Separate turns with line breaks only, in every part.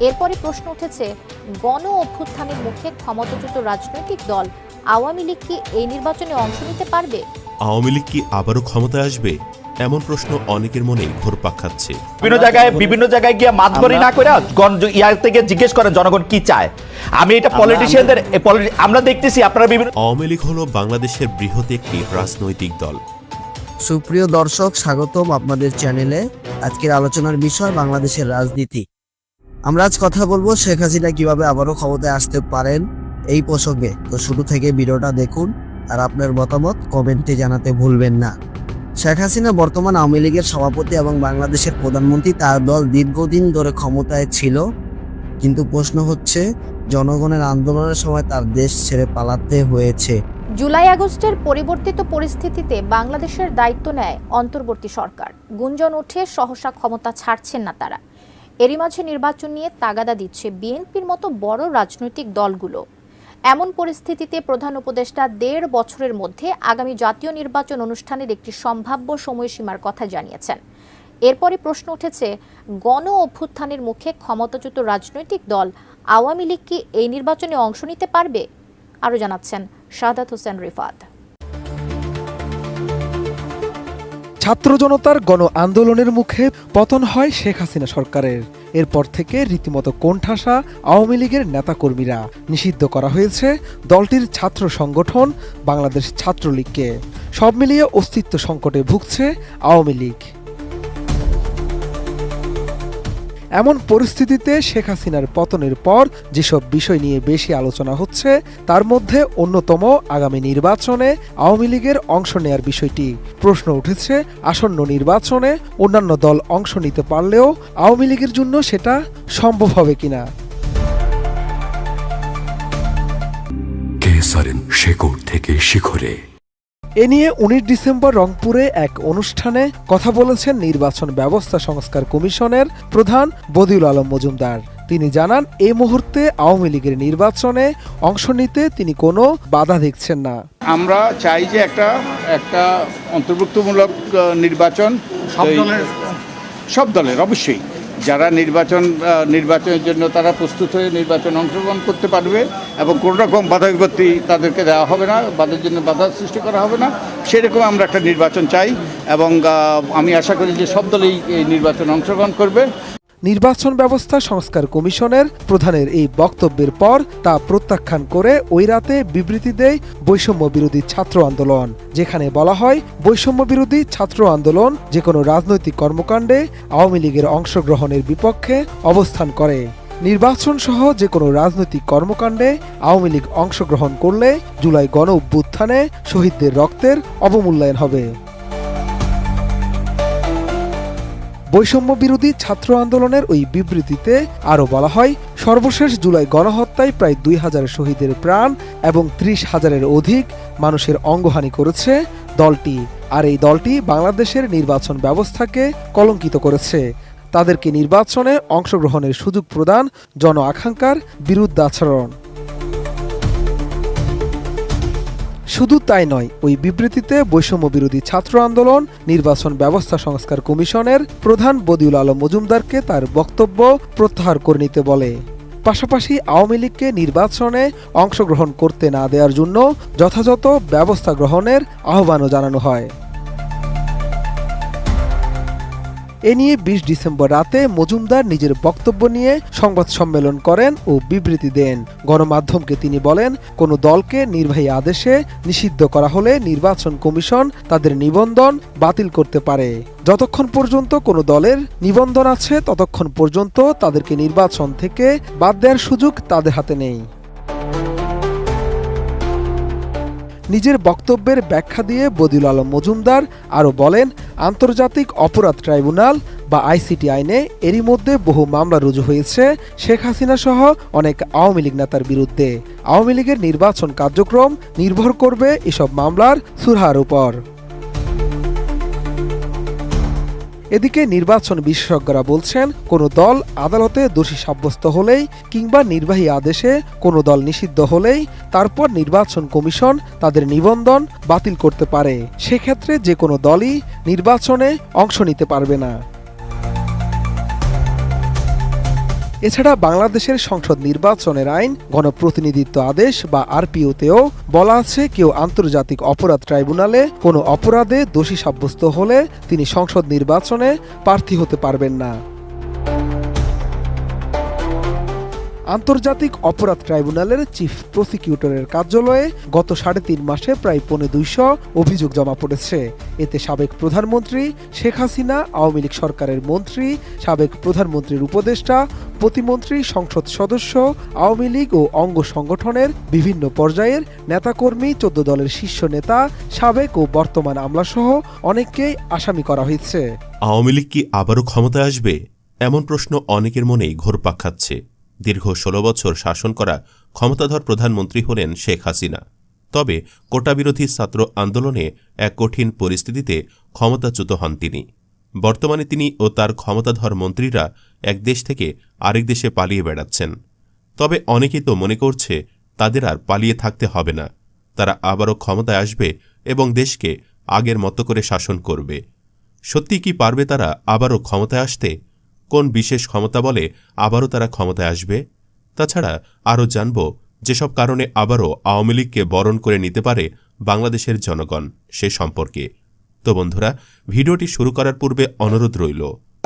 এরপরই প্রশ্ন উঠেছে গণ অভ্যুত্থানের মুখে ক্ষমতাচ্যুত রাজনৈতিক দল আওয়ামী লীগ কি এই নির্বাচনে অংশ নিতে পারবে?
আওয়ামী লীগ কি আবারও ক্ষমতায় আসবে? এমন প্রশ্ন অনেকের মনে ঘোরপাক খাচ্ছে।
বিভিন্ন জায়গায় বিভিন্ন জায়গায় গিয়ে মাতবরি না করে গণ- ইয়ার থেকে জিজ্ঞেস করেন জনগণ কি চায়? আমি এটা পলিটিশিয়ানদের আমরা দেখতেছি আপনারা বিভিন্ন
আওয়ামী লীগ হলো বাংলাদেশের বৃহৎ একটি রাজনৈতিক দল।
সুপ্রিয় দর্শক স্বাগতম আপনাদের চ্যানেলে। আজকের আলোচনার বিষয় বাংলাদেশের রাজনীতি। আমরা আজ কথা বলব শেখ হাসিনা কীভাবে আবারও ক্ষমতায় আসতে পারেন এই প্রসঙ্গে। তো শুরু থেকে ভিডিওটা দেখুন আর আপনার মতামত কমেন্টে জানাতে ভুলবেন না। শেখ হাসিনা বর্তমান আওয়ামী লীগের সভাপতি এবং বাংলাদেশের প্রধানমন্ত্রী, তার দল দীর্ঘদিন ধরে ক্ষমতায় ছিল। কিন্তু প্রশ্ন হচ্ছে, জনগণের আন্দোলনের সময় তার দেশ ছেড়ে পালাতে হয়েছে।
জুলাই আগস্টের পরিবর্তিত পরিস্থিতিতে বাংলাদেশের দায়িত্ব নেয় অন্তর্বর্তী সরকার। গুঞ্জন উঠে সহসা ক্ষমতা ছাড়ছেন না তারা। এরই মাঝে নির্বাচন নিয়ে তাগাদা দিচ্ছে বিএনপির মতো বড় রাজনৈতিক দলগুলো। এমন পরিস্থিতিতে প্রধান উপদেষ্টা দেড় বছরের মধ্যে আগামী জাতীয় নির্বাচন অনুষ্ঠানের একটি সম্ভাব্য সময়সীমার কথা জানিয়েছেন। এরপরে প্রশ্ন উঠেছে, গণ অভ্যুত্থানের মুখে ক্ষমতাচ্যুত রাজনৈতিক দল আওয়ামী লীগ কি এই নির্বাচনে অংশ নিতে পারবে? আরও জানাচ্ছেন শাহাদাত হোসেন রিফাত।
ছাত্র জনতার গণ আন্দোলনের মুখে পতন হয় শেখ হাসিনা সরকারের। এরপর থেকে রীতিমতো কোণঠাসা আওয়ামী লীগের নেতাকর্মীরা নিষিদ্ধ করা হয়েছে দলটির ছাত্র সংগঠন বাংলাদেশ ছাত্রলীগকে। সব মিলিয়ে অস্তিত্ব সংকটে ভুগছে আওয়ামী লীগ। এমন পরিস্থিতিতে শেখ হাসিনার পতনের পর যেসব বিষয় নিয়ে বেশি আলোচনা হচ্ছে, তার মধ্যে অন্যতম আগামী নির্বাচনে আওয়ামী লীগের অংশ নেয়ার বিষয়টি। প্রশ্ন উঠেছে, আসন্ন নির্বাচনে অন্যান্য দল অংশ নিতে পারলেও আওয়ামী লীগের জন্য সেটা সম্ভব হবে কিনা?
শেকড় থেকে শিখরে?
এ নিয়ে উনিশ ডিসেম্বর রংপুরে এক অনুষ্ঠানে কথা বলেছেন নির্বাচন ব্যবস্থা সংস্কার কমিশনের প্রধান বদিউল আলম মজুমদার। তিনি জানান এই মুহূর্তে আওয়ামী লীগের নির্বাচনে অংশ নিতে তিনি কোনো বাধা দেখছেন না।
আমরা চাই যে একটা একটা অন্তর্ভুক্তমূলক নির্বাচন সব দলের? সব দলের অবশ্যই। যারা নির্বাচন নির্বাচনের জন্য তারা প্রস্তুত হয়ে নির্বাচন অংশগ্রহণ করতে পারবে এবং কোনো রকম বাধা বিপত্তি তাদেরকে দেওয়া হবে না, বাধার জন্য বাধা সৃষ্টি করা হবে না। সেরকম আমরা একটা নির্বাচন চাই এবং আমি আশা করি যে সব দলেই এই নির্বাচন অংশগ্রহণ করবে।
নির্বাচন ব্যবস্থা সংস্কার কমিশনের প্রধানের এই বক্তব্যের পর তা প্রত্যাখ্যান করে ওই রাতে বিবৃতি দেয় বৈষম্য বিরোধী ছাত্র আন্দোলন, যেখানে বলা হয় বৈষম্য বিরোধী ছাত্র আন্দোলন যে কোনো রাজনৈতিক কর্মকাণ্ডে আওয়ামী লীগের অংশগ্রহণের বিপক্ষে অবস্থান করে। নির্বাচন সহ যে কোনো রাজনৈতিক কর্মকাণ্ডে আওয়ামী লীগ অংশগ্রহণ করলে জুলাই গণ অভ্যুত্থানে শহীদদের রক্তের অবমূল্যায়ন হবে। বৈষম্য বিরোধী ছাত্র আন্দোলনের ওই বিবৃতিতে আরও বলা হয়, সর্বশেষ জুলাই গণহত্যায় প্রায় দুই হাজার শহীদের প্রাণ এবং ত্রিশ হাজারের অধিক মানুষের অঙ্গহানি করেছে দলটি। আর এই দলটি বাংলাদেশের নির্বাচন ব্যবস্থাকে কলঙ্কিত করেছে। তাদেরকে নির্বাচনে অংশগ্রহণের সুযোগ প্রদান, জন আকাঙ্ক্ষার বিরুদ্ধাচরণ। শুধু তাই নয়, ওই বিবৃতিতে বৈষম্য বিরোধী ছাত্র আন্দোলন, নির্বাচন ব্যবস্থা সংস্কার কমিশনের প্রধান বদিউল আলম মজুমদারকে তার বক্তব্য প্রত্যাহার করে নিতে বলে। পাশাপাশি আওয়ামী লীগকে নির্বাচনে অংশগ্রহণ করতে না দেওয়ার জন্য যথাযথ ব্যবস্থা গ্রহণের আহ্বানও জানানো হয়। এ নিয়ে বিশ ডিসেম্বর রাতে মজুমদার নিজের বক্তব্য নিয়ে সংবাদ সম্মেলন করেন ও বিবৃতি দেন। গণমাধ্যমকে তিনি বলেন, কোনো দলকে নির্বাহী আদেশে নিষিদ্ধ করা হলে নির্বাচন কমিশন তাদের নিবন্ধন বাতিল করতে পারে। যতক্ষণ পর্যন্ত কোনো দলের নিবন্ধন আছে, ততক্ষণ পর্যন্ত তাদেরকে নির্বাচন থেকে বাদ দেওয়ার সুযোগ তাদের হাতে নেই। নিজের বক্তব্যের ব্যাখ্যা দিয়ে বদিউল আলম মজুমদার আরও বলেন, আন্তর্জাতিক অপরাধ ট্রাইব্যুনাল বা আইসিটি আইনে এরই মধ্যে বহু মামলা রুজু হয়েছে। শেখ হাসিনা সহ অনেক আওয়ামী লীগ নেতার বিরুদ্ধে। আওয়ামী লীগের নির্বাচন কার্যক্রম নির্ভর করবে এসব মামলার সুরহার উপর। এদিকে নির্বাচন বিশেষজ্ঞরা বলছেন, কোনো দল আদালতে দোষী সাব্যস্ত হলেই কিংবা নির্বাহী আদেশে কোনো দল নিষিদ্ধ হলেই তারপর নির্বাচন কমিশন তাদের নিবন্ধন বাতিল করতে পারে। সেক্ষেত্রে যে কোনো দলই নির্বাচনে অংশ নিতে পারবে না। এছাড়া বাংলাদেশের সংসদ নির্বাচনের আইন, গণপ্রতিনিধিত্ব আদেশ বা আরপিওতেও বলা আছে, কেউ আন্তর্জাতিক অপরাধ ট্রাইব্যুনালে কোনো অপরাধে দোষী সাব্যস্ত হলে তিনি সংসদ নির্বাচনে প্রার্থী হতে পারবেন না। আন্তর্জাতিক অপরাধ ট্রাইব্যুনালের চিফ প্রসিকিউটরের কার্যালয়ে গত সাড়ে তিন মাসে প্রায় পৌনে দুইশো অভিযোগ জমা পড়েছে। এতে সাবেক প্রধানমন্ত্রী শেখ হাসিনা, আওয়ামী লীগ সরকারের মন্ত্রী, সাবেক প্রধানমন্ত্রীর উপদেষ্টা, প্রতিমন্ত্রী, সংসদ সদস্য, আওয়ামী লীগ ও অঙ্গ সংগঠনের বিভিন্ন পর্যায়ের নেতাকর্মী, চোদ্দ দলের শীর্ষ নেতা, সাবেক ও বর্তমান আমলাসহ অনেককেই আসামি করা হয়েছে।
আওয়ামী লীগ কি আবারও ক্ষমতায় আসবে? এমন প্রশ্ন অনেকের মনেই ঘোরপাক খাচ্ছে। দীর্ঘ ষোলো বছর শাসন করা ক্ষমতাধর প্রধানমন্ত্রী হলেন শেখ হাসিনা। তবে কোটাবিরোধী ছাত্র আন্দোলনে এক কঠিন পরিস্থিতিতে ক্ষমতাচ্যুত হন তিনি। বর্তমানে তিনি ও তার ক্ষমতাধর মন্ত্রীরা এক দেশ থেকে আরেক দেশে পালিয়ে বেড়াচ্ছেন। তবে অনেকেই তো মনে করছে তাদের আর পালিয়ে থাকতে হবে না। তারা আবারও ক্ষমতায় আসবে এবং দেশকে আগের মতো করে শাসন করবে। সত্যি কি পারবে তারা আবারও ক্ষমতায় আসতে? কোন বিশেষ ক্ষমতা বলে আবারও তারা ক্ষমতায় আসবে? তাছাড়া আরও জানব যেসব কারণে আবারও আওয়ামী লীগকে বরণ করে নিতে পারে বাংলাদেশের জনগণ সে সম্পর্কে। তো বন্ধুরা, ভিডিওটি শুরু করার পূর্বে অনুরোধ রইল,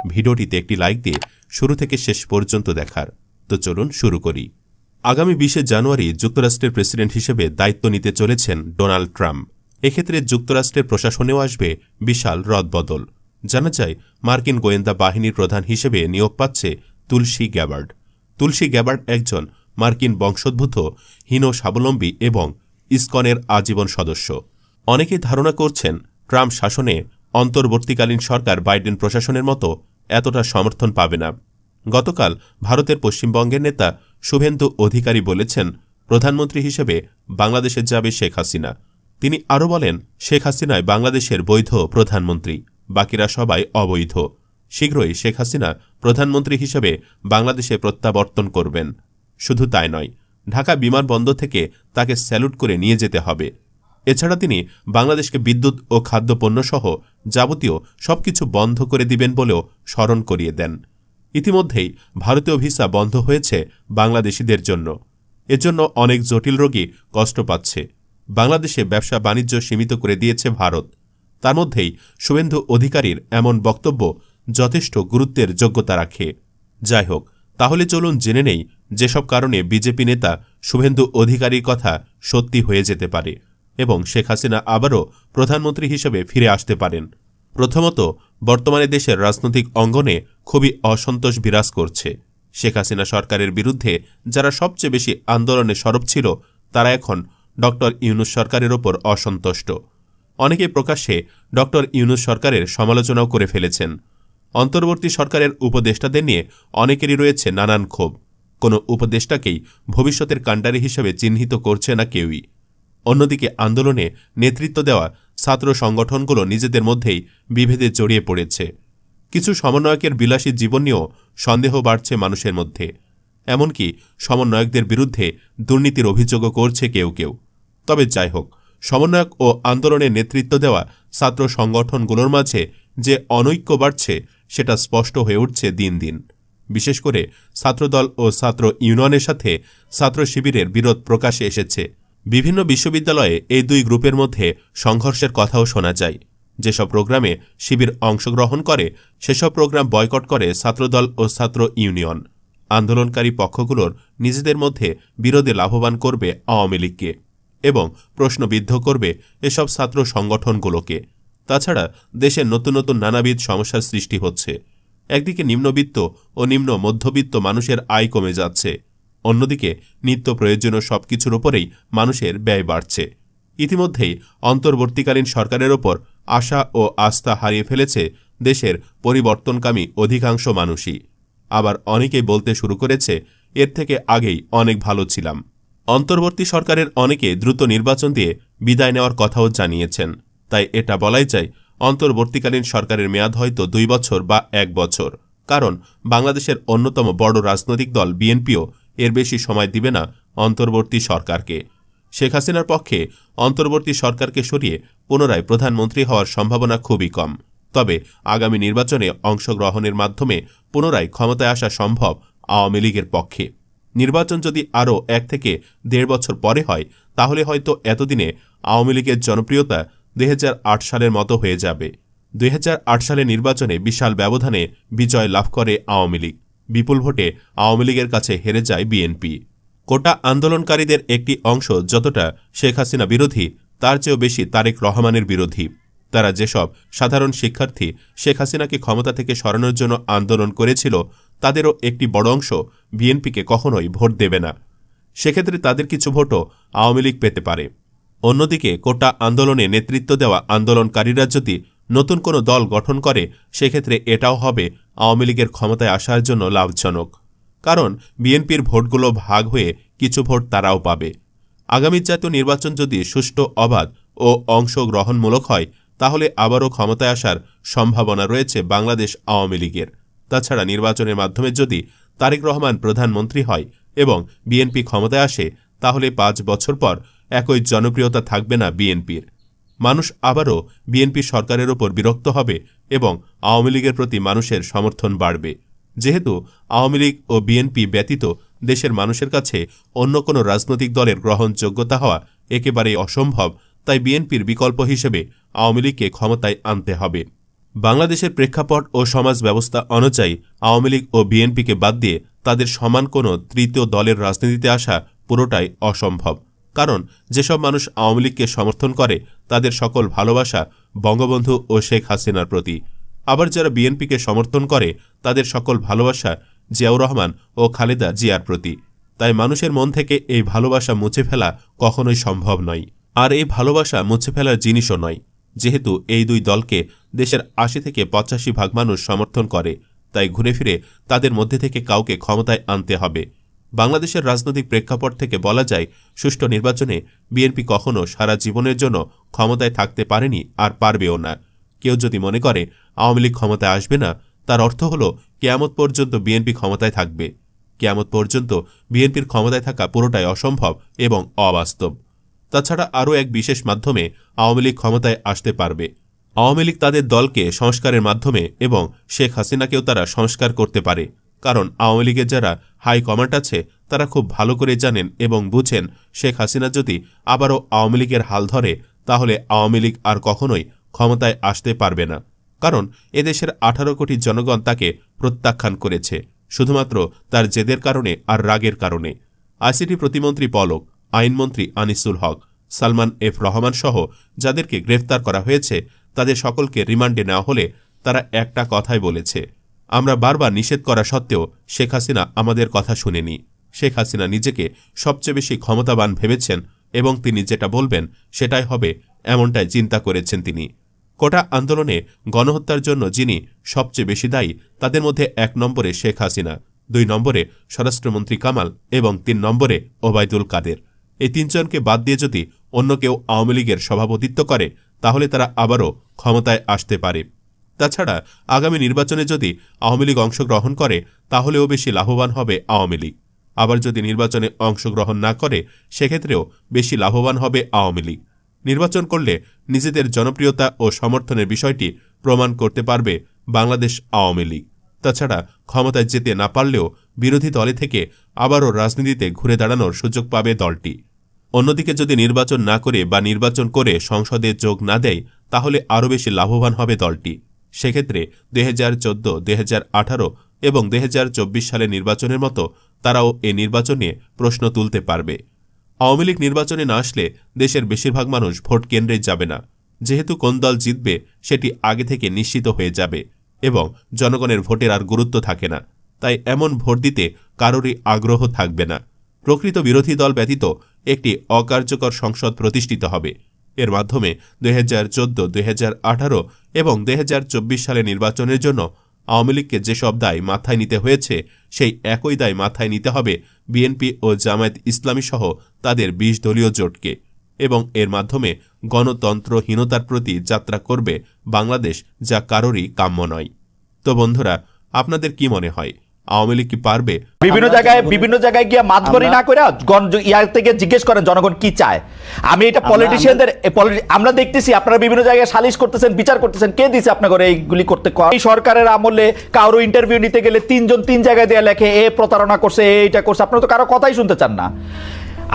ভিডিওটিতে একটি লাইক দিয়ে শুরু থেকে শেষ পর্যন্ত দেখার। তো চলুন শুরু করি। আগামী বিশে জানুয়ারি যুক্তরাষ্ট্রের প্রেসিডেন্ট হিসেবে দায়িত্ব নিতে চলেছেন ডোনাল্ড ট্রাম্প। এক্ষেত্রে যুক্তরাষ্ট্রের প্রশাসনেও আসবে বিশাল রদবদল। জানা যায়, মার্কিন গোয়েন্দা বাহিনীর প্রধান হিসেবে নিয়োগ পাচ্ছে তুলসী গ্যাবার্ড। তুলসী গ্যাবার্ড একজন মার্কিন বংশোদ্ভূত, হীন স্বাবলম্বী এবং ইসকনের আজীবন সদস্য। অনেকে ধারণা করছেন, ট্রাম্প শাসনে অন্তর্বর্তীকালীন সরকার বাইডেন প্রশাসনের মতো এতটা সমর্থন পাবে না। গতকাল ভারতের পশ্চিমবঙ্গের নেতা শুভেন্দু অধিকারী বলেছেন, প্রধানমন্ত্রী হিসেবে বাংলাদেশে যাবে শেখ হাসিনা। তিনি আরও বলেন, শেখ হাসিনায় বাংলাদেশের বৈধ প্রধানমন্ত্রী। বাকিরা সবাই অবৈধ। শীঘ্রই শেখ হাসিনা প্রধানমন্ত্রী হিসেবে বাংলাদেশে প্রত্যাবর্তন করবেন। শুধু তাই নয়, ঢাকা বিমানবন্দর থেকে তাকে স্যালুট করে নিয়ে যেতে হবে। এছাড়া তিনি বাংলাদেশকে বিদ্যুৎ ও খাদ্যপণ্যসহ যাবতীয় সবকিছু বন্ধ করে দিবেন বলেও স্মরণ করিয়ে দেন। ইতিমধ্যেই ভারতীয় ভিসা বন্ধ হয়েছে বাংলাদেশিদের জন্য। এজন্য অনেক জটিল রোগী কষ্ট পাচ্ছে। বাংলাদেশে ব্যবসা বাণিজ্য সীমিত করে দিয়েছে ভারত। তার মধ্যেই শুভেন্দু অধিকারীর এমন বক্তব্য যথেষ্ট গুরুত্বের যোগ্যতা রাখে। যাই হোক, তাহলে চলুন জেনে নেই যেসব কারণে বিজেপি নেতা শুভেন্দু অধিকারীর কথা সত্যি হয়ে যেতে পারে এবং শেখ হাসিনা আবারও প্রধানমন্ত্রী হিসেবে ফিরে আসতে পারেন। প্রথমত, বর্তমানে দেশের রাজনৈতিক অঙ্গনে খুবই অসন্তোষ বিরাজ করছে। শেখ হাসিনা সরকারের বিরুদ্ধে যারা সবচেয়ে বেশি আন্দোলনে সরব ছিল, তারা এখন ডক্টর ইউনুস সরকারের ওপর অসন্তুষ্ট। অনেকে প্রকাশ্যে ডক্টর ইউনুস সরকারের সমালোচনাও করে ফেলেছেন। অন্তর্বর্তী সরকারের উপদেষ্টাদের নিয়ে অনেকেরই রয়েছে নানান ক্ষোভ। কোনো উপদেষ্টাকেই ভবিষ্যতের কাণ্ডারি হিসেবে চিহ্নিত করছে না কেউই। অন্যদিকে আন্দোলনে নেতৃত্ব দেওয়া ছাত্র সংগঠনগুলো নিজেদের মধ্যেই বিভেদে জড়িয়ে পড়েছে। কিছু সমন্বয়কের বিলাসী জীবন নিয়েও সন্দেহ বাড়ছে মানুষের মধ্যে। এমনকি সমন্বয়কদের বিরুদ্ধে দুর্নীতির অভিযোগও করছে কেউ কেউ। তবে যাই হোক সমন্বয়ক ও আন্দোলনে নেতৃত্ব দেওয়া ছাত্র সংগঠনগুলোর মাঝে যে অনৈক্য বাড়ছে, সেটা স্পষ্ট হয়ে উঠছে দিন দিন। বিশেষ করে ছাত্রদল ও ছাত্র ইউনিয়নের সাথে ছাত্র শিবিরের বিরোধ প্রকাশে এসেছে। বিভিন্ন বিশ্ববিদ্যালয়ে এই দুই গ্রুপের মধ্যে সংঘর্ষের কথাও শোনা যায়। যেসব প্রোগ্রামে শিবির অংশগ্রহণ করে, সেসব প্রোগ্রাম বয়কট করে ছাত্রদল ও ছাত্র ইউনিয়ন। আন্দোলনকারী পক্ষগুলোর নিজেদের মধ্যে বিরোধে লাভবান করবে আওয়ামী লীগকে। এবং প্রশ্নবিদ্ধ করবে এসব ছাত্র সংগঠনগুলোকে। তাছাড়া দেশের নতুন নতুন নানাবিধ সমস্যার সৃষ্টি হচ্ছে। একদিকে নিম্নবিত্ত ও নিম্ন মধ্যবিত্ত মানুষের আয় কমে যাচ্ছে। অন্যদিকে নিত্য প্রয়োজনীয় সবকিছুর ওপরেই মানুষের ব্যয় বাড়ছে। ইতিমধ্যেই অন্তর্বর্তীকালীন সরকারের ওপর আশা ও আস্থা হারিয়ে ফেলেছে দেশের পরিবর্তনকামী অধিকাংশ মানুষই। আবার অনেকেই বলতে শুরু করেছে, এর থেকে আগেই অনেক ভালো ছিলাম। অন্তর্বর্তী সরকারের অনেকে দ্রুত নির্বাচন দিয়ে বিদায় নেওয়ার কথাও জানিয়েছেন। তাই এটা বলাই যায়, অন্তর্বর্তীকালীন সরকারের মেয়াদ হয়তো দুই বছর বা এক বছর। কারণ বাংলাদেশের অন্যতম বড় রাজনৈতিক দল বিএনপিও এর বেশি সময় দিবে না অন্তর্বর্তী সরকারকে। শেখ হাসিনার পক্ষে অন্তর্বর্তী সরকারকে সরিয়ে পুনরায় প্রধানমন্ত্রী হওয়ার সম্ভাবনা খুবই কম। তবে আগামী নির্বাচনে অংশগ্রহণের মাধ্যমে পুনরায় ক্ষমতায় আসা সম্ভব আওয়ামী লীগের পক্ষে। নির্বাচন যদি আরও এক থেকে দেড় বছর পরে হয়, তাহলে হয়তো এতদিনে আওয়ামী লীগের জনপ্রিয়তা দুই হাজার আট সালের মতো হয়ে যাবে। দুই হাজার আট সালে নির্বাচনে বিশাল ব্যবধানে বিজয় লাভ করে আওয়ামী লীগ। বিপুল ভোটে আওয়ামী লীগের কাছে হেরে যায় বিএনপি। কোটা আন্দোলনকারীদের একটি অংশ যতটা শেখ হাসিনা বিরোধী, তার চেয়েও বেশি তারেক রহমানের বিরোধী। তারা যেসব সাধারণ শিক্ষার্থী শেখ হাসিনাকে ক্ষমতা থেকে সরানোর জন্য আন্দোলন করেছিল তাদেরও একটি বড় অংশ বিএনপিকে কখনোই ভোট দেবে না। সেক্ষেত্রে তাদের কিছু ভোটও আওয়ামী লীগ পেতে পারে। অন্যদিকে কোটা আন্দোলনে নেতৃত্ব দেওয়া আন্দোলনকারীরা যদি নতুন কোনো দল গঠন করে, সেক্ষেত্রে এটাও হবে আওয়ামী লীগের ক্ষমতায় আসার জন্য লাভজনক। কারণ বিএনপির ভোটগুলো ভাগ হয়ে কিছু ভোট তারাও পাবে। আগামী জাতীয় নির্বাচন যদি সুষ্ঠু, অবাধ ও অংশগ্রহণমূলক হয়, তাহলে আবারও ক্ষমতায় আসার সম্ভাবনা রয়েছে বাংলাদেশ আওয়ামী লীগের। তাছাড়া নির্বাচনের মাধ্যমে যদি তারেক রহমান প্রধানমন্ত্রী হয় এবং বিএনপি ক্ষমতায় আসে, তাহলে পাঁচ বছর পর একই জনপ্রিয়তা থাকবে না বিএনপির। মানুষ আবারও বিএনপি সরকারের ওপর বিরক্ত হবে এবং আওয়ামী লীগের প্রতি মানুষের সমর্থন বাড়বে। যেহেতু আওয়ামী লীগ ও বিএনপি ব্যতীত দেশের মানুষের কাছে অন্য কোনো রাজনৈতিক দলের গ্রহণযোগ্যতা হওয়া একেবারেই অসম্ভব, তাই বিএনপির বিকল্প হিসেবে আওয়ামী লীগকে ক্ষমতায় আনতে হবে। বাংলাদেশের প্রেক্ষাপট ও সমাজ ব্যবস্থা অনুযায়ী আওয়ামী লীগ ও বিএনপিকে বাদ দিয়ে তাদের সমান কোনো তৃতীয় দলের রাজনীতিতে আসা পুরোটাই অসম্ভব। কারণ, যেসব মানুষ আওয়ামী লীগকে সমর্থন করে, তাদের সকল ভালোবাসা বঙ্গবন্ধু ও শেখ হাসিনার প্রতি। আবার যারা বিএনপিকে সমর্থন করে, তাদের সকল ভালোবাসা জিয়াউর রহমান ও খালেদা জিয়ার প্রতি। তাই মানুষের মন থেকে এই ভালোবাসা মুছে ফেলা কখনোই সম্ভব নয়। আর এই ভালোবাসা মুছে ফেলার জিনিসও নয়। যেহেতু এই দুই দলকে দেশের আশি থেকে পঁচাশি ভাগ মানুষ সমর্থন করে, তাই ঘুরে ফিরে তাদের মধ্যে থেকে কাউকে ক্ষমতায় আনতে হবে। বাংলাদেশের রাজনৈতিক প্রেক্ষাপট থেকে বলা যায়, সুষ্ঠু নির্বাচনে বিএনপি কখনও সারা জীবনের জন্য ক্ষমতায় থাকতে পারেনি আর পারবেও না। কেউ যদি মনে করে, আওয়ামী লীগ ক্ষমতায় আসবে না, তার অর্থ হল কেয়ামত পর্যন্ত বিএনপি ক্ষমতায় থাকবে। কেয়ামত পর্যন্ত বিএনপির ক্ষমতায় থাকা পুরোটাই অসম্ভব এবং অবাস্তব। তাছাড়া আরও এক বিশেষ মাধ্যমে আওয়ামী লীগ ক্ষমতায় আসতে পারবে। আওয়ামী লীগ তাদের দলকে সংস্কারের মাধ্যমে এবং শেখ হাসিনাকেও তারা সংস্কার করতে পারে। কারণ আওয়ামী লীগের যারা হাই কমান্ড আছে, তারা খুব ভালো করে জানেন এবং বুঝেন, শেখ হাসিনা যদি আবারও আওয়ামী লীগের হাল ধরে, তাহলে আওয়ামী লীগ আর কখনোই ক্ষমতায় আসতে পারবে না। কারণ এদেশের আঠারো কোটি জনগণ তাকে প্রত্যাখ্যান করেছে, শুধুমাত্র তার জেদের কারণে আর রাগের কারণে। আইসিটি প্রতিমন্ত্রী পলক আইনমন্ত্রী আনিসুল হক, সালমান এফ রহমান সহ যাদেরকে গ্রেফতার করা হয়েছে, তাদের সকলকে রিমান্ডে নেওয়া হলে তারা একটা কথাই বলেছে। আমরা বারবার নিষেধ করা সত্ত্বেও শেখ হাসিনা আমাদের কথা শুনেনি। শেখ হাসিনা নিজেকে সবচেয়ে বেশি ক্ষমতাবান ভেবেছেন এবং তিনি যেটা বলবেন সেটাই হবে, এমনটাই চিন্তা করেছেন তিনি। কোটা আন্দোলনে গণহত্যার জন্য যিনি সবচেয়ে বেশি দায়ী, তাদের মধ্যে এক নম্বরে শেখ হাসিনা, দুই নম্বরে স্বরাষ্ট্রমন্ত্রী কামাল এবং তিন নম্বরে ওবায়দুল কাদের। এই তিনজনকে বাদ দিয়ে যদি অন্য কেউ আওয়ামী লীগের সভাপতিত্ব করে, তাহলে তারা আবারও ক্ষমতায় আসতে পারে। তাছাড়া আগামী নির্বাচনে যদি আওয়ামী লীগ অংশগ্রহণ করে, তাহলেও বেশি লাভবান হবে আওয়ামী লীগ। আবার যদি নির্বাচনে অংশগ্রহণ না করে, সেক্ষেত্রেও বেশি লাভবান হবে আওয়ামী লীগ। নির্বাচন করলে নিজেদের জনপ্রিয়তা ও সমর্থনের বিষয়টি প্রমাণ করতে পারবে বাংলাদেশ আওয়ামী লীগ। তাছাড়া ক্ষমতায় যেতে না পারলেও বিরোধী দলে থেকে আবারও রাজনীতিতে ঘুরে দাঁড়ানোর সুযোগ পাবে দলটি। অন্যদিকে যদি নির্বাচন না করে বা নির্বাচন করে সংসদে যোগ না দেয়, তাহলে আরও বেশি লাভবান হবে দলটি। সেক্ষেত্রে দুই হাজার চোদ্দ, দুই এবং দুই সালের নির্বাচনের মতো তারাও এ নির্বাচন নিয়ে প্রশ্ন তুলতে পারবে। আওয়ামী লীগ নির্বাচনে না আসলে দেশের বেশিরভাগ মানুষ ভোট কেন্দ্রে যাবে না। যেহেতু কোন দল জিতবে, সেটি আগে থেকে নিশ্চিত হয়ে যাবে এবং জনগণের ভোটের আর গুরুত্ব থাকে না। তাই এমন ভোট দিতে কারোরই আগ্রহ থাকবে না। প্রকৃত বিরোধী দল ব্যতীত একটি অকার্যকর সংসদ প্রতিষ্ঠিত হবে। এর মাধ্যমে দুই হাজার চোদ্দ, দুই এবং দুই হাজার চব্বিশ সালে নির্বাচনের জন্য আওয়ামী লীগকে যেসব দায় মাথায় নিতে হয়েছে, সেই একই দায় মাথায় নিতে হবে বিএনপি ও জামায়াত ইসলামী সহ তাদের বিশ দলীয় জোটকে। এবং এর মাধ্যমে গণতন্ত্রহীনতার প্রতি যাত্রা করবে বাংলাদেশ, যা কারোরই কাম্য নয়। তো বন্ধুরা, আপনাদের কি মনে হয়? আওয়ামী লীগ কি পারবে?
বিভিন্ন জায়গায় বিভিন্ন জায়গায় গিয়ে মাতবরি না করে ইয়ার থেকে জিজ্ঞেস করেন জনগণ কি চায়? আমি এটা পলিটিশিয়ানদের আমরা দেখতেছি আপনারা বিভিন্ন জায়গায় সালিশ করতেছেন বিচার করতেছেন কে দিছে আপনাকে এইগুলি করতে এই সরকারের আমলে কারও ইন্টারভিউ নিতে গেলে তিনজন তিন জায়গায় দেয়া লেখে এ প্রতারণা করছে এইটা করছে। আপনারা তো কারও কথাই শুনতে চান না।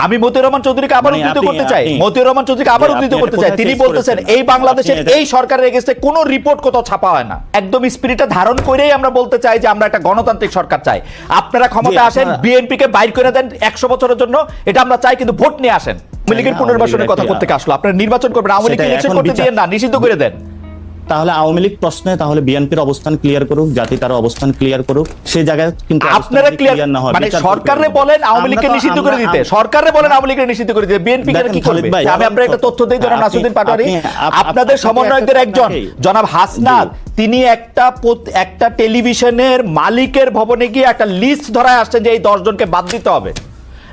আমি মতিউর রহমান চৌধুরীকে আবার
মানে
উদ্ধৃত করতে চাই। মতিউর রহমান চৌধুরীকে আবার উদ্ধৃত করতে চাই। তিনি বলতেছেন এই বাংলাদেশের এই সরকারের এগেস্টে কোনো রিপোর্ট কোথাও ছাপা হয় না। একদম স্পিরিটটা ধারণ করেই আমরা বলতে চাই যে আমরা একটা গণতান্ত্রিক সরকার চাই। আপনারা ক্ষমতা আসেন বিএনপি কে বাইর করে দেন একশো বছরের জন্য। এটা আমরা চাই কিন্তু ভোট নিয়ে আসেন। আওয়ামী লীগের পুনর্বাসনের কথা করতে আসলো। আপনারা নির্বাচন করবেন আওয়ামী লীগ ইলেকশন করতে দিয়েন না নিষিদ্ধ করে দেন।
তাহলে আওয়ামী লীগ প্রশ্নে তাহলে বিএনপির অবস্থান ক্লিয়ার করুক জাতি তার অবস্থান ক্লিয়ার করুক সেই জায়গায় কিন্তু
আপনারা ক্লিয়ার
না
মানে সরকারে বলেন আওয়ামী লীগকে নিষিদ্ধ করে দিতে। সরকারে বলেন আওয়ামী লীগকে নিষিদ্ধ করে দিতে। বিএনপি কে করবে? আমি আপনার একটা তথ্য দিই জনাব নাসুদ্দিন পাটোয়ারি আপনাদের সমন্বয়কদের একজন জনাব হাসনাত তিনি একটা একটা টেলিভিশনের মালিকের ভবনে গিয়ে একটা লিস্ট ধরায় আসছেন যে এই দশ জনকে বাদ দিতে হবে।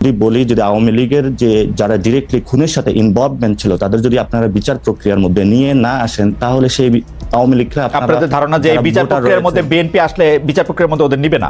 যদি বলি যদি আওয়ামী লীগের যে যারা ডিরেক্টলি খুনের সাথে ইনভলভমেন্ট ছিল তাদের যদি আপনারা বিচার প্রক্রিয়ার মধ্যে নিয়ে না আসেন তাহলে সেই আওয়ামী লীগরা
আপনাদের ধারণা যে বিচার প্রক্রিয়ার মধ্যে বিএনপি আসলে বিচার প্রক্রিয়ার মধ্যে ওদের নিবে না?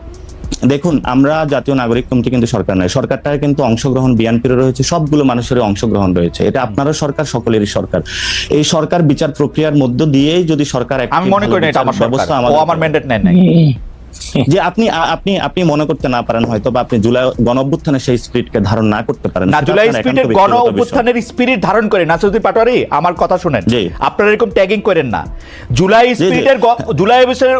দেখুন আমরা জাতীয় নাগরিক কমিটি কিন্তু সরকার নয়। সরকারটা কিন্তু অংশগ্রহণ বিএনপির রয়েছে সবগুলো মানুষের অংশগ্রহণ রয়েছে। এটা আপনারও সরকার সকলেরই সরকার। এই সরকার বিচার প্রক্রিয়ার মধ্য দিয়েই যদি সরকার
আমি মনে করি এটা আমার
ব্যবস্থা
ও আমার ম্যান্ডেট নেয় নাই।
যে আপনি আপনি আপনি মনে করতে না পারেন হয়তো বা আপনি জুলাই গণ অভ্যুত্থানে সেই স্পিরিটকে ধারণ না করতে পারেন।
না জুলাই স্পিরিটের
একান্ত
গণ
ব্যক্তিগত বিষয়।
অভ্যুত্থানের স্পিরিট ধারণ করে নাসিরুদ্দিন পাটোয়ারি আমার কথা শুনেন। আপনারা এরকম ট্যাগিং করেন না। জুলাই স্পিরিটের জুলাই অভ্যুত্থানের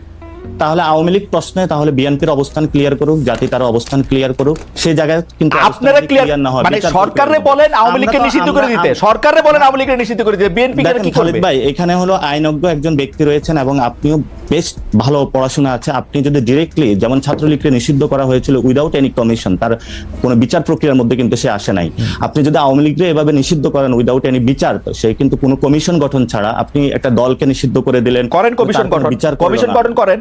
তাহলে আওয়ামী লীগ প্রশ্নে তাহলে বিএনপির অবস্থান ক্লিয়ার করুক জাতি তার অবস্থান ক্লিয়ার করুক। সেই জায়গায় কিন্তু
আপনারা ক্লিয়ার
না হয়,
মানে সরকারে বলেন আওয়ামী লীগকে নিষিদ্ধ করে দিতে। সরকারে বলেন আওয়ামী লীগকে নিষিদ্ধ করে দিতে। বিএনপি কি করবে?
ভাই এখানে হলো আইনজ্ঞ একজন ব্যক্তি রয়েছেন এবং আপনিও বেশ ভালো পড়াশোনা আছে। আপনি যদি ডিরেক্টলি যেমন ছাত্রলীগকে নিষিদ্ধ করা হয়েছিল উইদাউট এনি কমিশন তার কোনো বিচার প্রক্রিয়ার মধ্যে কিন্তু সে আসে নাই। আপনি যদি আওয়ামী লীগকে এভাবে নিষিদ্ধ করেন উইদাউট এনি বিচার তো সে কিন্তু কোনো কমিশন গঠন ছাড়া আপনি একটা দলকে নিষিদ্ধ করে দিলেন।
করেন কমিশন গঠন।
বিচার
কমিশন গঠন করেন।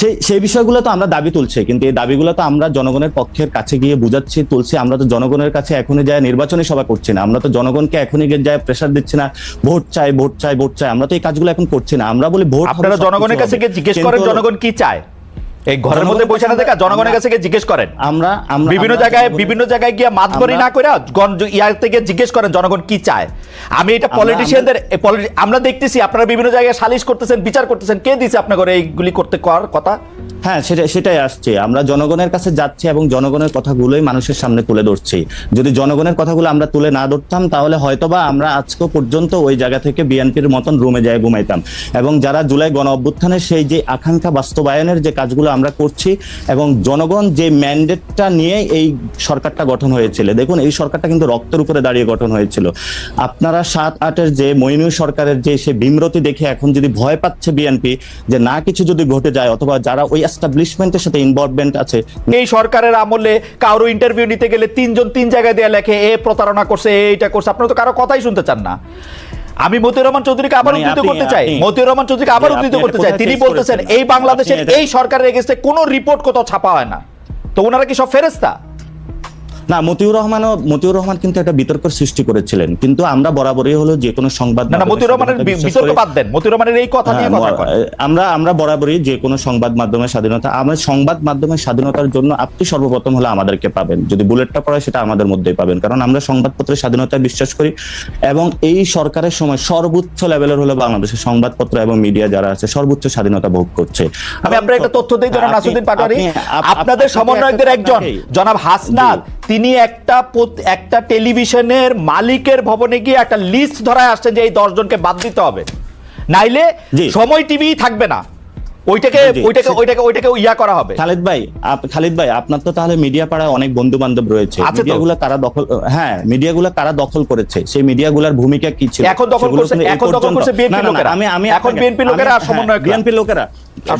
সেই সেই বিষয়গুলো তো আমরা দাবি তুলছি কিন্তু এই দাবিগুলো তো আমরা জনগণের পক্ষের কাছে গিয়ে বুঝাচ্ছি তুলছি। আমরা তো জনগণের কাছে এখনই যায় নির্বাচনী সভা করছি না। আমরা তো জনগণকে এখনই গিয়ে যায় প্রেশার দিচ্ছি না ভোট চাই ভোট চাই ভোট চাই। আমরা তো এই কাজগুলো এখন করছি না। আমরা বলি ভোট
আপনারা জনগণের কাছে গিয়ে জিজ্ঞেস করেন জনগণ কি চায়। এই ঘরের মধ্যে বসে না দেখা জনগণের কাছে গিয়ে জিজ্ঞেস করেন।
আমরা আমরা
বিভিন্ন জায়গায় বিভিন্ন জায়গায় গিয়ে মাতবরি না করে ইয়ার থেকে জিজ্ঞেস করেন জনগণ কি চায়। আমি এটা পলিটিশিয়ানদের আমরা দেখতেছি আপনারা বিভিন্ন জায়গায় সালিশ করতেছেন বিচার করতেছেন কে দিছে আপনার এইগুলি করতে করার কথা?
হ্যাঁ সেটা সেটাই আসছে। আমরা জনগণের কাছে যাচ্ছি এবং জনগণের কথাগুলোই মানুষের সামনে তুলে ধরছি। যদি জনগণের কথাগুলো আমরা তুলে না ধরতাম তাহলে হয়তোবা আমরা আজকে পর্যন্ত ওই জায়গা থেকে বিএনপির মতন রুমে যায় ঘুমাইতাম। এবং যারা জুলাই গণ অভ্যুত্থানের সেই যে আকাঙ্ক্ষা বাস্তবায়নের যে কাজগুলো আমরা করছি এবং জনগণ যে ম্যান্ডেটটা নিয়ে এই সরকারটা গঠন হয়েছিল, দেখুন এই সরকারটা কিন্তু রক্তের উপরে দাঁড়িয়ে গঠন হয়েছিল। আপনারা সাত আটের যে মইনু সরকারের যে সে বিমরতি দেখে এখন যদি ভয় পাচ্ছে বিএনপি যে না কিছু যদি ঘটে যায় অথবা যারা ওই এস্টাবলিশমেন্টের সাথে ইনভলভমেন্ট আছে,
এই সরকারের আমলে কারও ইন্টারভিউ নিতে গেলে তিনজন তিন জায়গায় দেয়া লেখে, এ প্রতারণা করছে এইটা করছে। আপনারা তো কারও কথাই শুনতে চান না। আমি মতিউর রহমান চৌধুরীকে আবার
মানে
উদ্ধৃত করতে চাই। মতিউর রহমান চৌধুরীকে আবার উদ্ধৃত করতে চাই। তিনি বলতেছেন এই বাংলাদেশের এই সরকারের এগেস্টে কোনো রিপোর্ট কোথাও ছাপা হয় না। তো ওনারা কি সব ফেরেস্তা
না মতিউর রহমানও মতিউর রহমান কিন্তু একটা বিতর্ক সৃষ্টি করেছিলেন। কিন্তু আমরা বরাবরই হলো যে কোনো সংবাদ
না মতিউর রহমানের বিতর্ক বাদ দেন। মতিউর রহমানের এই কথা নিয়ে
হ্যাঁ,
কথা
আমরা আমরা বরাবরই যে কোনো সংবাদ মাধ্যমের স্বাধীনতা আমার সংবাদ মাধ্যমের স্বাধীনতার জন্য আপনি সর্বপ্রথম হলে আমাদেরকে পাবেন। যদি বুলেটটা পড়ে সেটা আমাদের মধ্যেই পাবেন। কারণ আমরা সংবাদপত্রের স্বাধীনতায় বিশ্বাস করি এবং এই সরকারের সময় সর্বোচ্চ লেভেলের হলো বাংলাদেশের সংবাদপত্র এবং মিডিয়া যারা আছে সর্বোচ্চ স্বাধীনতা ভোগ করছে।
আমি আপনার একটা তথ্য দিই জনাব নাসুদ্দিন পাটোয়ারি। আপনাদের সমন্বয়কদের একজন জনাব হাসনাত। তিনি একটা একটা টেলিভিশনের মালিকের ভবনে গিয়ে একটা লিস্ট ধরায় আসছেন যে এই দশজনকে বাদ দিতে হবে। নাইলে সময় টিভি থাকবে না। ওইটাকে ওইটাকে ওইটাকে ওইটাকে ইয়া করা হবে।
খালিদ ভাই খালিদ ভাই আপনার তো তাহলে মিডিয়া পাড়ায় অনেক বন্ধু বান্ধব রয়েছে মিডিয়াগুলো কারা দখল হ্যাঁ মিডিয়াগুলো কারা দখল করেছে। সেই মিডিয়াগুলোর ভূমিকা কি ছিল?
এখন দখল করছে- এখন দখল করছে BNP
না, না, না,
লোকেরা।
আমি আমি
এখন
আপনাকে-
লোকেরা
আমি-
আর সমন্বয়করা।
BNP লোকেরা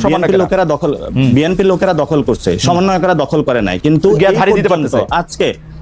বিএনপি লোকেরা দখল বিএনপি লোকেরা দখল করছে। সমন্বয়করা দখল করে নাই। কিন্তু। আজকে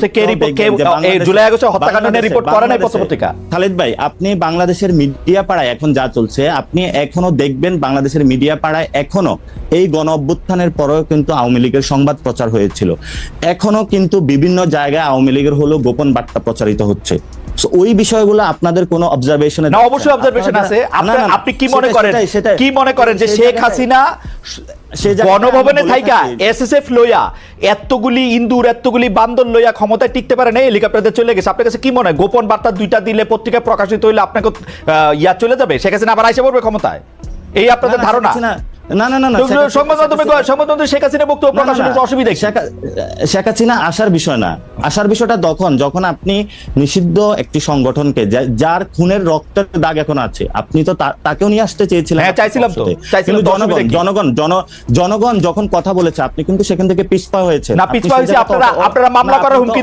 আগস্টে কে
এটাও
কে-
যে
এই
বাংলাদেশে-
জুলাই আগস্টে হত্যাকাণ্ড নিয়ে
বাংলাদেশে-
করে নাই পত্রপত্রিকা?
খালিদ ভাই আপনি বাংলাদেশের মিডিয়া পাড়ায় এখন যা চলছে আপনি এখনও দেখবেন বাংলাদেশের মিডিয়া পাড়ায় এখনও এই গণ অভ্যুত্থানের পরেও কিন্তু আওয়ামী লীগের সংবাদ প্রচার হয়েছিল এখনও কিন্তু বিভিন্ন জায়গায় আওয়ামী লীগের হলো গোপন বার্তা প্রচারিত হচ্ছে So, ওই বিষয়গুলো আপনাদের কোনো অবজারভেশনে
না অবশ্যই অবজারভেশন আছে। আপনি কি মনে করেন? কি মনে করেন যে শেখ হাসিনা গণভবনে থাইকা এসএসএফ লইয়া এতগুলি ইন্দুর এতগুলি বান্দর লইয়া ক্ষমতায় টিকতে পারে না হেলিকপ্টারে চলে গেছে। আপনার কাছে কি মনে হয়? গোপন বার্তা দুইটা দিলে পত্রিকায় প্রকাশিত হইলে আপনাকে ইয়া চলে যাবে? শেখ হাসিনা আবার আইসে পড়বে ক্ষমতায়? এই আপনাদের
না, না,
ধারণা?
হাসিনা- না না না না
তো
শেখ হাসিনা-
সংবাদ মাধ্যমে সংবাদ মাধ্যমে শেখ হাসিনা বক্তব্য
না, না,
প্রকাশ
না।
হলে অসুবিধা
শেখ হাসিনা আসার বিষয় না। আসার বিষয়টা তখন যখন আপনি নিষিদ্ধ একটি সংগঠনকে যার খুনের রক্তের দাগ এখন আছে আপনি তো তাকেও নিয়ে আসতে চেয়েছিলেন
হ্যাঁ, চাইছিলাম তো।
কিন্তু জনগণ জনগণ জন জনগণ যখন কথা বলেছে আপনি কিন্তু সেখান থেকে পিছপা হয়েছে
না পিছপা হয়েছে আপনারা আপনারা মামলা করার হুমকি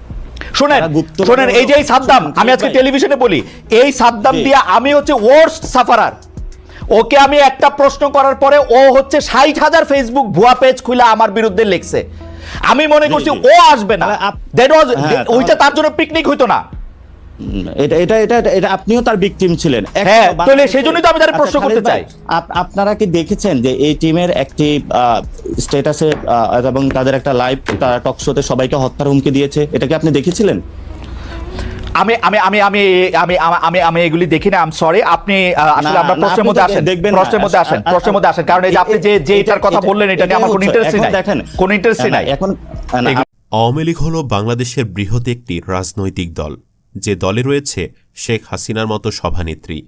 শুনেন শোনেন এই যে এই সাদ্দাম আমি আজকে টেলিভিশনে বলি এই সাদ্দাম দিয়া আমি হচ্ছে ওয়ার্স্ট সাফারার ওকে আমি একটা প্রশ্ন করার পরে ও হচ্ছে ষাট হাজার ফেসবুক ভুয়া পেজ খুলে আমার বিরুদ্ধে লিখছে। আমি মনে করছি ও আসবে না। দ্যাট ওয়াজ ওইটা তার জন্য পিকনিক হইতো না।
এটা এটা এটা এটা- এটা আপনিও তার ভিকটিম ছিলেন।
হ্যাঁ, তাহলে সেই জন্যই তো আমি তার
আচ্ছা,
প্রশ্ন করতে চাই।
আপনারা কি দেখেছেন যে এই টিমের একটি স্ট্যাটাসে এবং তাদের একটা লাইভ টক শোতে সবাইকে হত্যার হুমকি দিয়েছে? এটা কি আপনি দেখেছিলেন?
আমি আমি আমি আমি আমি আমি- আমি এগুলি দেখি না আম সরি আপনি আসলে আমরা প্রশ্নের মধ্যে আসেন
দেখবেন।
প্রশ্নের মধ্যে আসেন প্রশ্নের মধ্যে আসেন কারণ এই যে আপনি যে যে এটার কথা বললেন এটা নিয়ে আমার কোনো ইন্টারেস্ট নাই।
দেখেন।
কোনো ইন্টারেস্ট নাই।
এখন
আওয়ামী লীগ হল বাংলাদেশের বৃহৎ একটি রাজনৈতিক দল। যে দলে রয়েছে শেখ হাসিনার মতো সভানেত্রী।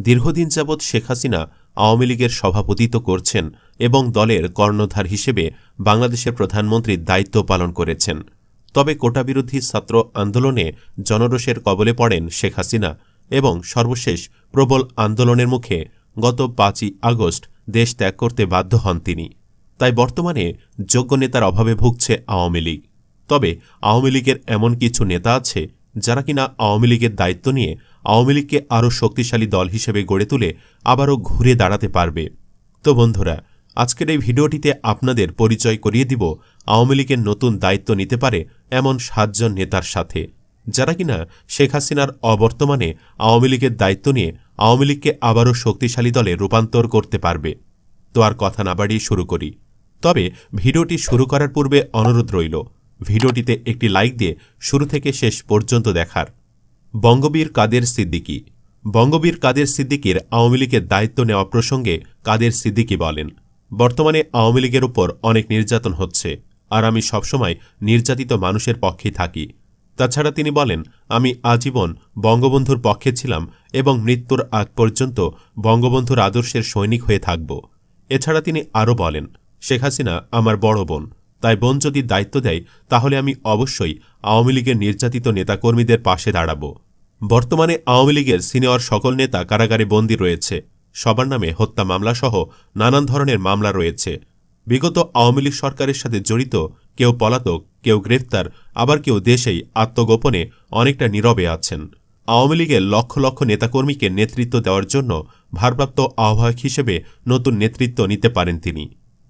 দীর্ঘদিন যাবৎ শেখ হাসিনা আওয়ামী লীগের সভাপতিত্ব করছেন এবং দলের কর্ণধার হিসেবে বাংলাদেশের প্রধানমন্ত্রীর দায়িত্ব পালন করেছেন। তবে কোটাবিরোধী ছাত্র আন্দোলনে জনরোষের কবলে পড়েন শেখ হাসিনা এবং সর্বশেষ প্রবল আন্দোলনের মুখে গত পাঁচই আগস্ট দেশ ত্যাগ করতে বাধ্য হন তিনি। তাই বর্তমানে যোগ্য নেতার অভাবে ভুগছে আওয়ামী লীগ। তবে আওয়ামী লীগের এমন কিছু নেতা আছে যারা কিনা আওয়ামী লীগের দায়িত্ব নিয়ে আওয়ামী লীগকে আরও শক্তিশালী দল হিসেবে গড়ে তুলে আবারও ঘুরে দাঁড়াতে পারবে। তো বন্ধুরা, আজকের এই ভিডিওটিতে আপনাদের পরিচয় করিয়ে দিব আওয়ামী লীগের নতুন দায়িত্ব নিতে পারে এমন সাতজন নেতার সাথে। যারা কিনা শেখ হাসিনার অবর্তমানে আওয়ামী লীগের দায়িত্ব নিয়ে আওয়ামী লীগকে আবারও শক্তিশালী দলে রূপান্তর করতে পারবে। তো আর কথা না বাড়িয়ে শুরু করি। তবে ভিডিওটি শুরু করার পূর্বে অনুরোধ রইল ভিডিওটিতে একটি লাইক দিয়ে শুরু থেকে শেষ পর্যন্ত দেখার। বঙ্গবীর কাদের সিদ্দিকী? বঙ্গবীর কাদের সিদ্দিকীর আওয়ামী লীগের দায়িত্ব নেওয়া প্রসঙ্গে কাদের সিদ্দিকী বলেন, বর্তমানে আওয়ামী লীগের উপর অনেক নির্যাতন হচ্ছে, আর আমি সবসময় নির্যাতিত মানুষের পক্ষেই থাকি। তাছাড়া তিনি বলেন, আমি আজীবন বঙ্গবন্ধুর পক্ষে ছিলাম এবং মৃত্যুর আগ পর্যন্ত বঙ্গবন্ধুর আদর্শের সৈনিক হয়ে থাকব। এছাড়া তিনি আরও বলেন, শেখ হাসিনা আমার বড় বোন তাই বোন যদি দায়িত্ব দেয়, তাহলে আমি অবশ্যই আওয়ামী লীগের নির্যাতিত নেতাকর্মীদের পাশে দাঁড়াব। বর্তমানে আওয়ামী লীগের সিনিয়র সকল নেতা কারাগারে বন্দী রয়েছে। সবার নামে হত্যা মামলাসহ নানান ধরনের মামলা রয়েছে। বিগত আওয়ামী লীগ সরকারের সাথে জড়িত কেউ পলাতক, কেউ গ্রেফতার আবার কেউ দেশেই আত্মগোপনে অনেকটা নীরবে আছেন। আওয়ামী লীগের লক্ষ লক্ষ নেতাকর্মীকে নেতৃত্ব দেওয়ার জন্য ভারপ্রাপ্ত আহ্বায়ক হিসেবে নতুন নেতৃত্ব নিতে পারেন তিনি।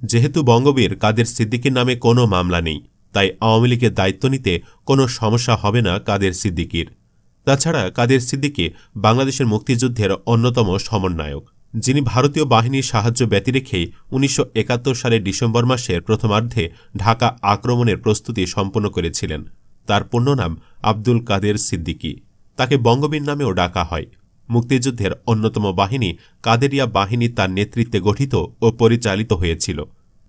যেহেতু বঙ্গবীর কাদের সিদ্দিকীর নামে কোনো মামলা নেই, তাই আওয়ামী লীগের দায়িত্ব নিতে কোনো সমস্যা হবে না কাদের সিদ্দিকীর। তাছাড়া কাদের সিদ্দিকী বাংলাদেশের মুক্তিযুদ্ধের অন্যতম সমন্বয়ক। যিনি ভারতীয় বাহিনীর সাহায্য ব্যতি রেখেই উনিশশো সালের ডিসেম্বর মাসের প্রথমার্ধে ঢাকা আক্রমণের প্রস্তুতি সম্পন্ন করেছিলেন। তার পূর্ণ নাম আব্দুল কাদের সিদ্দিকী। তাকে বঙ্গবীর নামেও ডাকা হয়। মুক্তিযুদ্ধের অন্যতম বাহিনী কাদেরিয়া বাহিনী তার নেতৃত্বে গঠিত ও পরিচালিত হয়েছিল।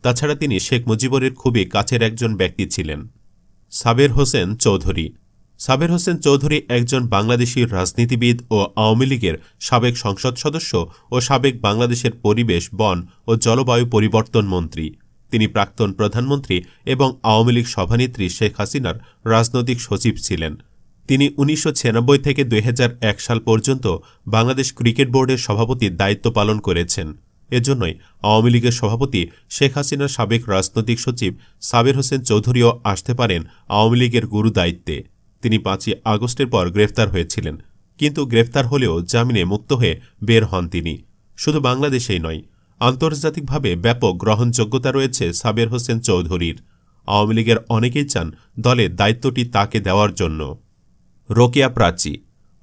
তাছাড়া তিনি শেখ মুজিবরের খুবই কাছের একজন ব্যক্তি ছিলেন। সাবের হোসেন চৌধুরী। সাবের হোসেন চৌধুরী একজন বাংলাদেশী রাজনীতিবিদ ও আওয়ামী লীগের সাবেক সংসদ সদস্য ও সাবেক বাংলাদেশের পরিবেশ, বন ও জলবায়ু পরিবর্তন মন্ত্রী। তিনি প্রাক্তন প্রধানমন্ত্রী এবং আওয়ামী লীগ সভানেত্রী শেখ হাসিনার রাজনৈতিক সচিব ছিলেন। তিনি উনিশশো ছিয়ানব্বই থেকে দুই হাজার এক সাল পর্যন্ত বাংলাদেশ ক্রিকেট বোর্ডের সভাপতির দায়িত্ব পালন করেছেন। এজন্যই আওয়ামী লীগের সভাপতি শেখ হাসিনার সাবেক রাজনৈতিক সচিব সাবের হোসেন চৌধুরীও আসতে পারেন আওয়ামী লীগের গুরু দায়িত্বে। তিনি পাঁচই আগস্টের পর গ্রেফতার হয়েছিলেন, কিন্তু গ্রেফতার হলেও জামিনে মুক্ত হয়ে বের হন তিনি। শুধু বাংলাদেশেই নয়, আন্তর্জাতিকভাবে ব্যাপক গ্রহণযোগ্যতা রয়েছে সাবের হোসেন চৌধুরীর। আওয়ামী লীগের অনেকেই চান দলে দায়িত্বটি তাকে দেওয়ার জন্য। রোকেয়া প্রাচী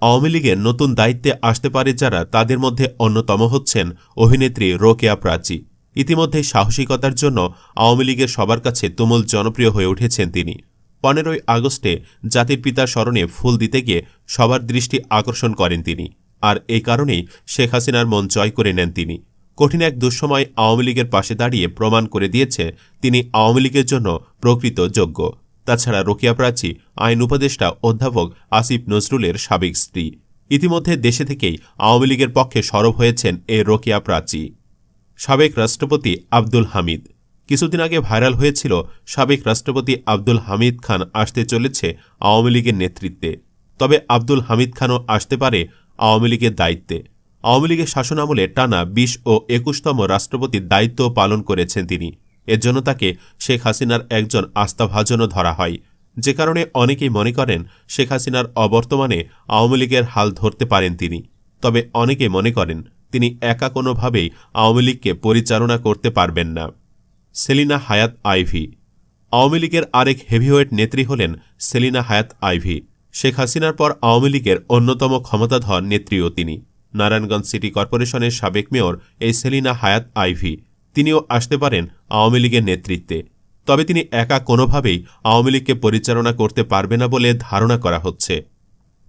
আওয়ামী লীগের নতুন দায়িত্বে আসতে পারে যারা তাদের মধ্যে অন্যতম হচ্ছেন অভিনেত্রী রোকেয়া প্রাচী। ইতিমধ্যে সাহসিকতার জন্য আওয়ামী লীগের সবার কাছে তুমুল জনপ্রিয় হয়ে উঠেছেন তিনি। পনেরোই আগস্টে জাতির পিতার স্মরণে ফুল দিতে গিয়ে সবার দৃষ্টি আকর্ষণ করেন তিনি। আর এই কারণেই শেখ হাসিনার মন জয় করে নেন তিনি। কঠিন এক দুঃসময় আওয়ামী লীগের পাশে দাঁড়িয়ে প্রমাণ করে দিয়েছে তিনি আওয়ামী লীগের জন্য প্রকৃত যোগ্য। তাছাড়া রোকিয়া প্রাচী আইন উপদেষ্টা অধ্যাপক আসিফ নজরুলের সাবেক স্ত্রী। ইতিমধ্যে দেশে থেকেই আওয়ামী লীগের পক্ষে সরব হয়েছেন এ রোকিয়া প্রাচী সাবেক রাষ্ট্রপতি আব্দুল হামিদ। কিছুদিন আগে ভাইরাল হয়েছিল সাবেক রাষ্ট্রপতি আব্দুল হামিদ খান আসতে চলেছে আওয়ামী লীগের নেতৃত্বে। তবে আব্দুল হামিদ খানও আসতে পারে আওয়ামী লীগের দায়িত্বে। আওয়ামী লীগের শাসনামলে টানা বিশ ও একুশতম রাষ্ট্রপতির দায়িত্ব পালন করেছেন তিনি। এর জন্য তাকে শেখ হাসিনার একজন আস্থাভাজনও ধরা হয়। যে কারণে অনেকেই মনে করেন শেখ হাসিনার অবর্তমানে আওয়ামী লীগের হাল ধরতে পারেন তিনি। তবে অনেকে মনে করেন তিনি একা কোনোভাবেই আওয়ামী লীগকে পরিচালনা করতে পারবেন না। সেলিনা হায়াত আইভি। আওয়ামী লীগের আরেক হেভিওয়েট নেত্রী হলেন সেলিনা হায়াত আইভি। শেখ হাসিনার পর আওয়ামী লীগের অন্যতম ক্ষমতাধর নেত্রীও তিনি। নারায়ণগঞ্জ সিটি কর্পোরেশনের সাবেক মেয়র এই সেলিনা হায়াত আইভি। তিনিও আসতে পারেন আওয়ামী লীগের নেতৃত্বে। তবে তিনি একা কোনোভাবেই আওয়ামী লীগকে পরিচালনা করতে পারবে না বলে ধারণা করা হচ্ছে।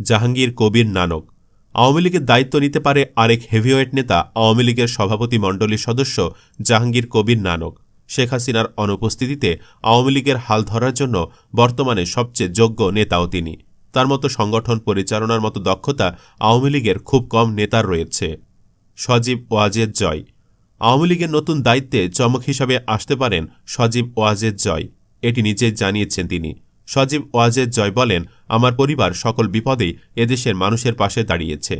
জাহাঙ্গীর কবির নানক। আওয়ামী লীগের দায়িত্ব নিতে পারে আরেক হেভিওয়েট নেতা, আওয়ামী লীগের সভাপতি মণ্ডলীর সদস্য জাহাঙ্গীর কবির নানক। শেখ হাসিনার অনুপস্থিতিতে আওয়ামী লীগের হাল ধরার জন্য বর্তমানে সবচেয়ে যোগ্য নেতাও তিনি। তার মতো সংগঠন পরিচালনার মতো দক্ষতা আওয়ামী লীগের খুব কম নেতার রয়েছে। সজীব ওয়াজেদ জয়। আওয়ামী লীগের নতুন দায়িত্বে চমক হিসাবে আসতে পারেন সজীব ওয়াজেদ জয়। এটি নিজেই জানিয়েছেন তিনি। সজীব ওয়াজেদ জয় বলেন, আমার পরিবার সকল বিপদেই এদেশের মানুষের পাশে দাঁড়িয়েছে।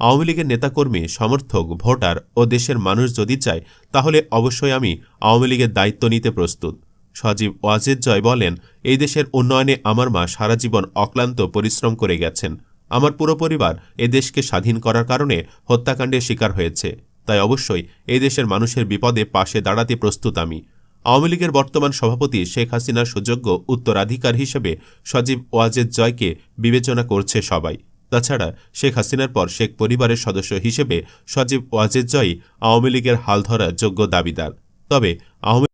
আওয়ামী লীগের নেতাকর্মী, সমর্থক, ভোটার ও দেশের মানুষ যদি চায়, তাহলে অবশ্যই আমি আওয়ামী লীগের দায়িত্ব নিতে প্রস্তুত। সজীব ওয়াজেদ জয় বলেন, এই দেশের উন্নয়নে আমার মা সারা জীবন অক্লান্ত পরিশ্রম করে গেছেন। আমার পুরো পরিবার এদেশকে স্বাধীন করার কারণে হত্যাকাণ্ডের শিকার হয়েছে। তাই অবশ্যই এই দেশের মানুষের বিপদে পাশে দাঁড়াতে প্রস্তুত আমি। আওয়ামী লীগের বর্তমান সভাপতি শেখ হাসিনার সুযোগ্য উত্তরাধিকার হিসেবে সজীব ওয়াজেদ জয়কে বিবেচনা করছে সবাই। তাছাড়া শেখ হাসিনার পর শেখ পরিবারের সদস্য হিসেবে সজীব ওয়াজেদ জয়ই আওয়ামী লীগের হাল ধরা যোগ্য দাবিদার। তবে আওয়ামী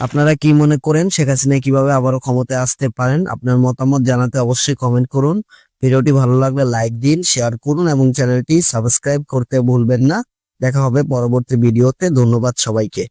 আপনারা কি মনে করেন শেখ হাসিনা কীভাবে আবারও ক্ষমতায় আসতে পারেন? আপনার মতামত জানাতে অবশ্যই কমেন্ট করুন। ভিডিওটি ভালো লাগলে লাইক দিন শেয়ার করুন এবং চ্যানেলটি সাবস্ক্রাইব করতে ভুলবেন না। দেখা হবে পরবর্তী ভিডিওতে। ধন্যবাদ সবাইকে।